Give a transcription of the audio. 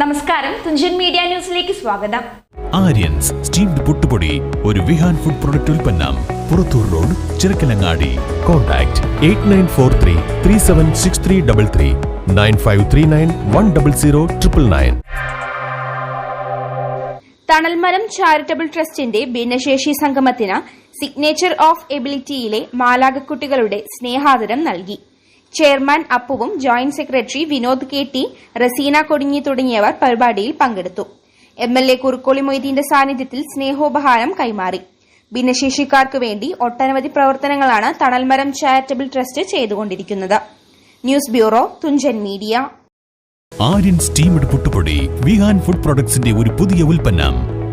നമസ്കാരം. തുഞ്ചൻ മീഡിയ ന്യൂസിലേക്ക് സ്വാഗതം. ആര്യൻസ് സ്റ്റീംഡ് പുട്ടുപൊടി ഒരു വിഹാൻ ഫുഡ് പ്രൊഡക്റ്റ് ഉൽപ്പന്നം Purathur road Chirakkalangadi. Contact eight nine four three three seven six three double three nine five three nine one double zero triple nine. Thanalmaram charitable ട്രസ്റ്റിന്റെ ഭിന്നശേഷി സംഗമത്തിന് signature of എബിലിറ്റിയിലെ മാലാകക്കുട്ടികളുടെ സ്നേഹാദരം നൽകി. Chairman അപ്പുവും joint secretary Vinod K T Raseena Kodinhi തുടങ്ങിയവർ പരിപാടിയിൽ പങ്കെടുത്തു. എം എൽ എ കുറുക്കോളി മൊയ്തീന്റെ സാന്നിധ്യത്തിൽ സ്നേഹോപഹാരം കൈമാറി. ഭിന്നശേഷിക്കാർക്ക് വേണ്ടി ഒട്ടനവധി പ്രവർത്തനങ്ങളാണ് തണൽമരം ചാരിറ്റബിൾ ട്രസ്റ്റ് ചെയ്തുകൊണ്ടിരിക്കുന്നത്. News bureau Thunchan media. Aryan steamed പുട്ടുപൊടി വിഹാൻ ഫുഡ് പ്രൊഡക്ട്സിന്റെ ഒരു പുതിയ ഉൽപ്പന്നം.